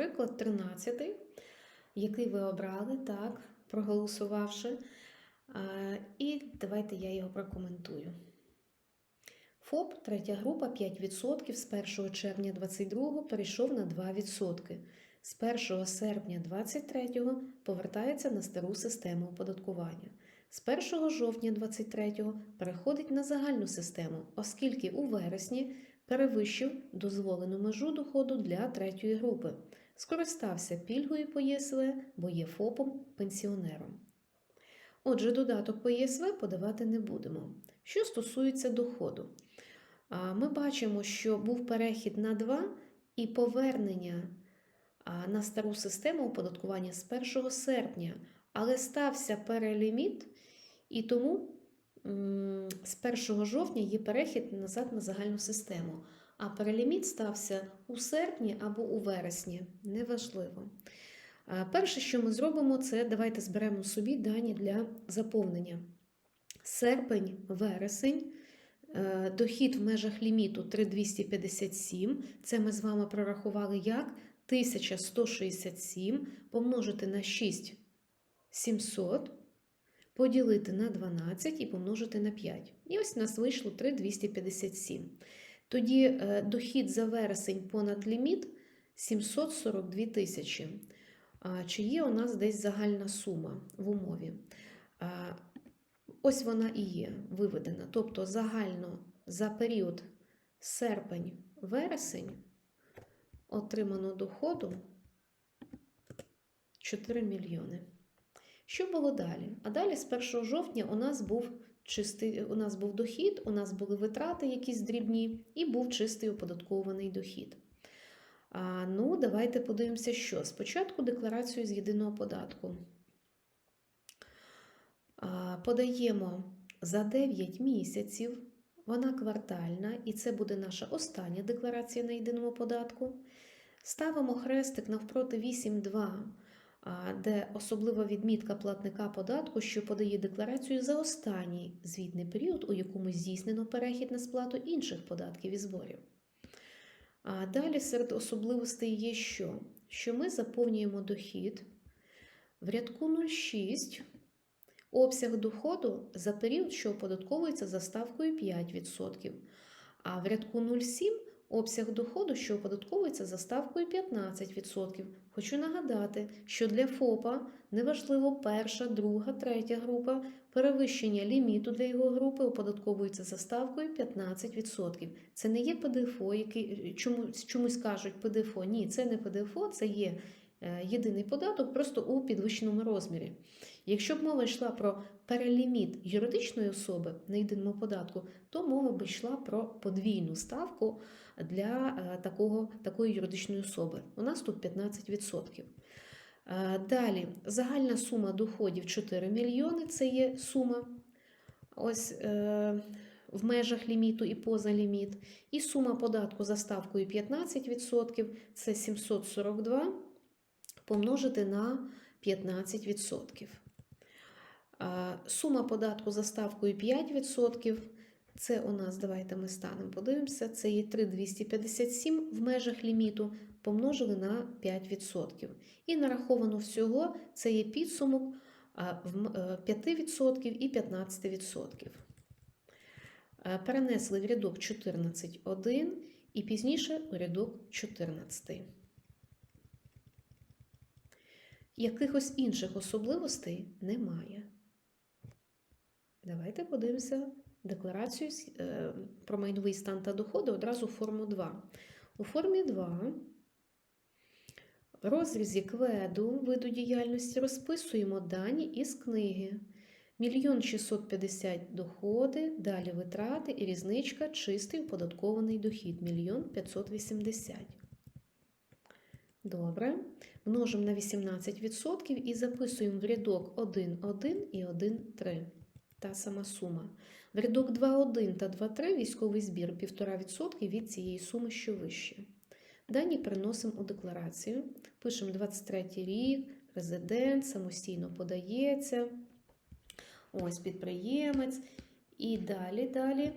наприклад, 13, який ви обрали, так, проголосувавши. І давайте я його прокоментую. ФОП, третя група, 5% з 1 червня 2022 перейшов на 2%. З 1 серпня 2023 повертається на стару систему оподаткування. З 1 жовтня 2023 переходить на загальну систему, оскільки у вересні перевищив дозволену межу доходу для третьої групи, скористався пільгою по ЄСВ, бо є ФОПом пенсіонером. Отже, додаток по ЄСВ подавати не будемо. Що стосується доходу, ми бачимо, що був перехід на 2 і повернення на стару систему оподаткування з 1 серпня, але стався переліміт, і тому з 1 жовтня є перехід назад на загальну систему. А переліміт стався у серпні або у вересні. Неважливо. Перше, що ми зробимо, це давайте зберемо собі дані для заповнення. Серпень, вересень, е, дохід в межах ліміту 3257. Це ми з вами прорахували як 1167 помножити на 6700, поділити на 12 і помножити на 5. І ось у нас вийшло 3257. Тоді е, дохід за вересень понад ліміт 742 тисячі. Чи є у нас десь загальна сума в умові? Ось вона і є виведена. Тобто загально за період серпень-вересень отримано доходу 4 мільйони. Що було далі? А далі з 1 жовтня у нас був чистий, у нас був дохід, у нас були витрати якісь дрібні, і був чистий оподаткований дохід. А, ну, давайте подивимося, що. Спочатку декларацію з єдиного податку. А, подаємо за 9 місяців, вона квартальна, і це буде наша остання декларація на єдиному податку. Ставимо хрестик навпроти 8.2, а, де особлива відмітка платника податку, що подає декларацію за останній звітний період, у якому здійснено перехід на сплату інших податків і зборів. А далі серед особливостей є що? Що ми заповнюємо дохід в рядку 06 обсяг доходу за період, що оподатковується за ставкою 5%, а в рядку 07 обсяг доходу, що оподатковується за ставкою 15%. Хочу нагадати, що для ФОПа неважливо перша, друга, третя група, перевищення ліміту для його групи оподатковується за ставкою 15%. Це не є ПДФО, який чомусь, чомусь кажуть ПДФО. Ні, це не ПДФО, це є єдиний податок просто у підвищеному розмірі. Якщо б мова йшла про переліміт юридичної особи на єдиному податку, то мова б йшла про подвійну ставку для е, такого, такої юридичної особи. У нас тут 15%. Е, Далі загальна сума доходів 4 мільйони це є сума ось е, в межах ліміту і поза ліміт. І сума податку за ставкою 15% це 742 помножити на 15%. Е, Сума податку за ставкою 5%. Це у нас, давайте ми станемо, подивимося, це є 3,257 в межах ліміту помножили на 5%. І нараховано всього це є підсумок а, в м- е, 5% і 15%. Е, Перенесли в рядок 14.1 і пізніше у рядок 14. Якихось інших особливостей немає. Давайте подивимося декларацію е, про майновий стан та доходи одразу форму 2. У формі 2 в розрізі кведу виду діяльності розписуємо дані із книги. Мільйон 650 доходи, далі витрати і різничка чистий оподаткований дохід. Мільйон 580. Добре. Множимо на 18% і записуємо в рядок 1,1 і 1,3. Та сама сума. В рядок 2,1 та 2,3 військовий збір 1,5% від цієї суми, що вище. Дані переносимо у декларацію. Пишемо 23 рік, резидент, самостійно подається. Ось підприємець. І далі, далі.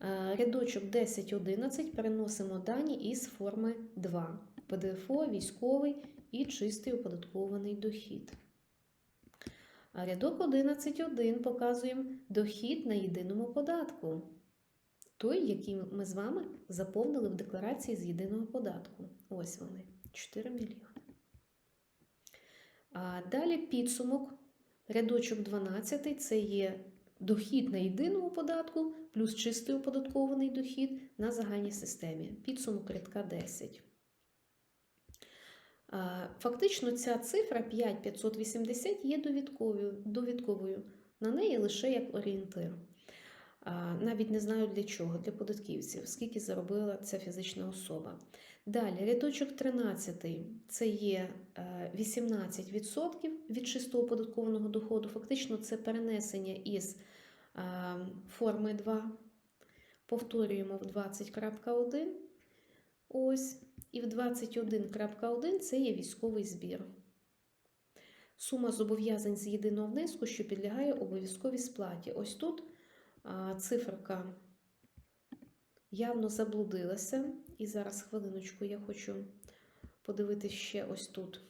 Е, Рядочок 10-11 переносимо дані із форми 2. ПДФО, військовий і чистий оподаткований дохід. А рядок 11.1 показуємо дохід на єдиному податку. Той, який ми з вами заповнили в декларації з єдиного податку. Ось вони, 4 мільйони. А далі підсумок. Рядочок 12 це є дохід на єдиному податку плюс чистий оподаткований дохід на загальній системі. Підсумок рядка 10. Фактично, ця цифра 5580 є довідковою. довідковою. На неї лише як орієнтир. Навіть не знаю для чого, для податківців, скільки заробила ця фізична особа. Далі, рядочок 13 це є е, 18% від чистого оподаткованого доходу. Фактично, це перенесення із е, форми 2. Повторюємо в 20.1. Ось. І в 21.1 це є військовий збір. Сума зобов'язань з єдиного внеску, що підлягає обов'язковій сплаті. Ось тут циферка явно заблудилася. І зараз хвилиночку я хочу подивитися ще ось тут.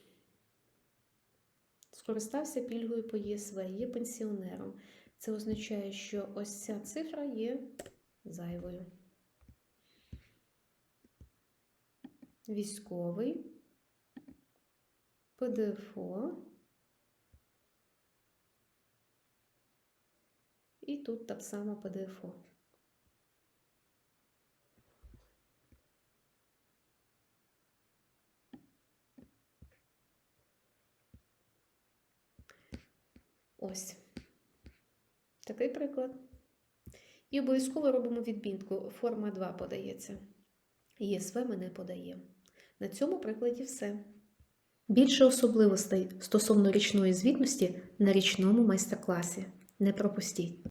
Скористався пільгою по ЄСВ, є пенсіонером. Це означає, що ось ця цифра є зайвою. Військовий, ПДФО. І тут так само ПДФО. Ось такий приклад. І обов'язково робимо відмітку. Форма 2 подається. ЄСВ ми не подаємо. На цьому прикладі все. Більше особливостей стосовно річної звітності на річному майстер-класі. Не пропустіть!